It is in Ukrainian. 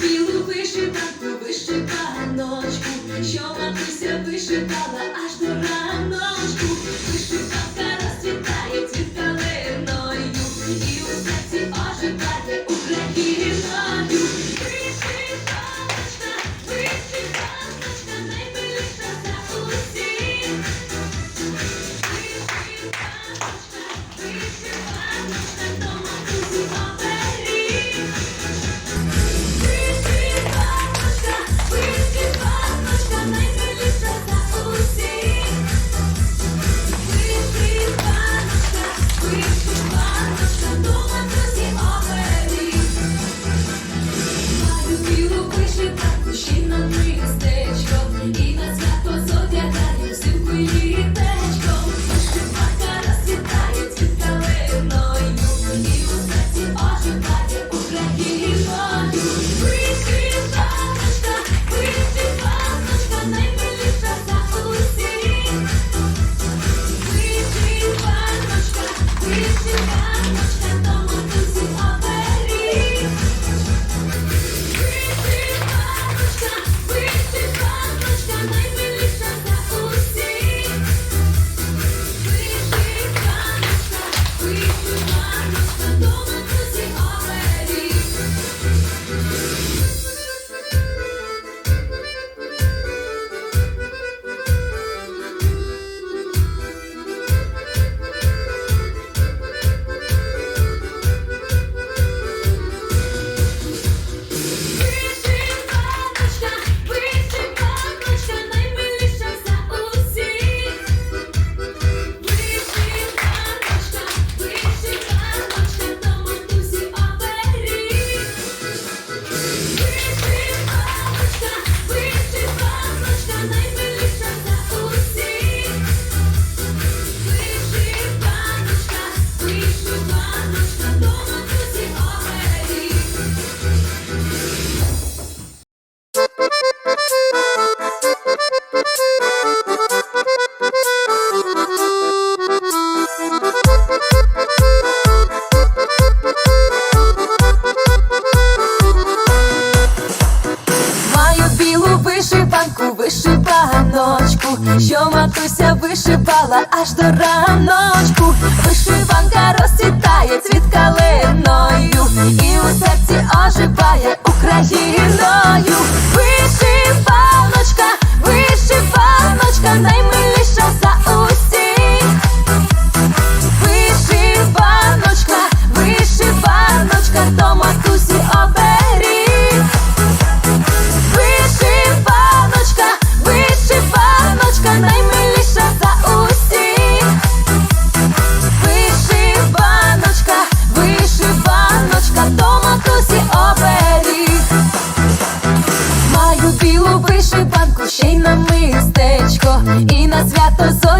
білу вишиванку, вишиваночку, що матуся вишивала аж до раночку, вишиванка розцвітає цвіт калиною, і у серці оживає Україною. Вишиваночка, вишиваночка, найбільша за усіх. Вишиваночка, вишиваночка. Банку вишиваночку, що матуся вишивала аж до раночку. Вишиванка розцвітає цвіт калиною і у серці оживає Україну. і на свято зорі